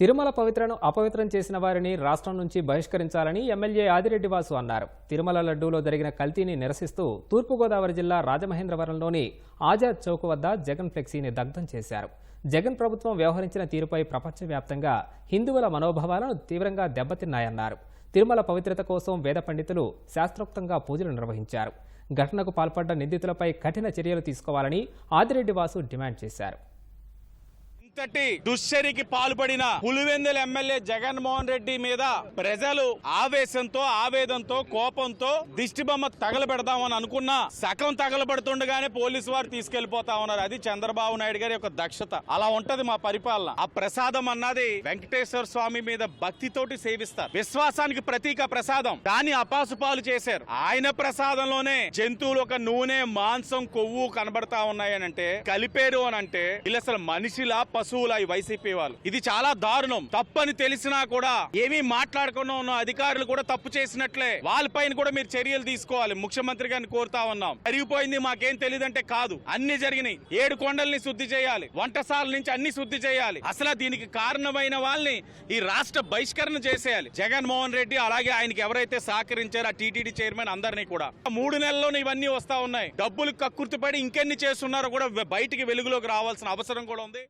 తిరుమల పవిత్రను అపవిత్రం చేసిన వారిని రాష్ట్రం నుంచి బహిష్కరించాలని ఎమ్మెల్యే ఆదిరెడ్డి వాసు అన్నారు. తిరుమల లడ్డూలో జరిగిన కల్తీని నిరసిస్తూ తూర్పుగోదావరి జిల్లా రాజమహేంద్రవరంలోని ఆజాద్ చౌక్ వద్ద జగన్ ఫ్లెక్సీని దగ్ధం చేశారు. జగన్ ప్రభుత్వం వ్యవహరించిన తీరుపై ప్రపంచవ్యాప్తంగా హిందువుల మనోభావాలను తీవ్రంగా దెబ్బతిన్నాయన్నారు. తిరుమల పవిత్రత కోసం వేద పండితులు శాస్త్రోక్తంగా పూజలు నిర్వహించారు. ఘటనకు పాల్పడ్డ నిందితులపై కఠిన చర్యలు తీసుకోవాలని ఆదిరెడ్డి వాసు డిమాండ్ చేశారు. ఇంతటి దుశ్చరికి పాల్పడిన పులివెందుల ఎమ్మెల్యే జగన్మోహన్ రెడ్డి మీద ప్రజలు ఆవేశంతో ఆవేదంతో కోపంతో దిష్టి బొమ్మ తగలబెడదామని అనుకున్నా సగం తగలబడుతుండగానే పోలీసు వారు తీసుకెళ్ళిపోతా ఉన్నారు. అది చంద్రబాబు నాయుడు గారి యొక్క దక్షత. అలా ఉంటది మా పరిపాలన. ఆ ప్రసాదం అన్నది వెంకటేశ్వర స్వామి మీద భక్తితోటి సేవిస్తారు. విశ్వాసానికి ప్రతీక ప్రసాదం. దాన్ని అపాసుపాలు చేశారు. ఆయన ప్రసాదంలోనే జంతువులు ఒక నూనె మాంసం కొవ్వు కనబడతా ఉన్నాయనంటే కలిపేరు అని అంటే వీళ్ళు అసలు మనిషిలా పశువుల ఈ వైసీపీ వాళ్ళు. ఇది చాలా దారుణం. తప్పని తెలిసినా కూడా ఏమీ మాట్లాడకుండా ఉన్న అధికారులు కూడా తప్పు చేసినట్లే. వాళ్ళపైన కూడా మీరు చర్యలు తీసుకోవాలి. ముఖ్యమంత్రి గారిని కోరుతా ఉన్నాం. జరిగిపోయింది మాకేం తెలియదంటే కాదు. అన్ని జరిగినాయి. ఏడు కొండల్ని శుద్ధి చేయాలి. వంటసాల నుంచి అన్ని శుద్ధి చేయాలి. అసలు దీనికి కారణమైన వాళ్ళని ఈ రాష్ట్ర బహిష్కరణ చేసేయాలి. జగన్మోహన్ రెడ్డి అలాగే ఆయనకి ఎవరైతే సహకరించారో ఆ టీటీడీ చైర్మన్ అందరినీ కూడా. మూడు నెలల్లోనే ఇవన్నీ వస్తా ఉన్నాయి. డబ్బులు కక్కుర్తిపడి ఇంకెన్ని చేస్తున్నారో కూడా బయటికి వెలుగులోకి రావాల్సిన అవసరం కూడా ఉంది.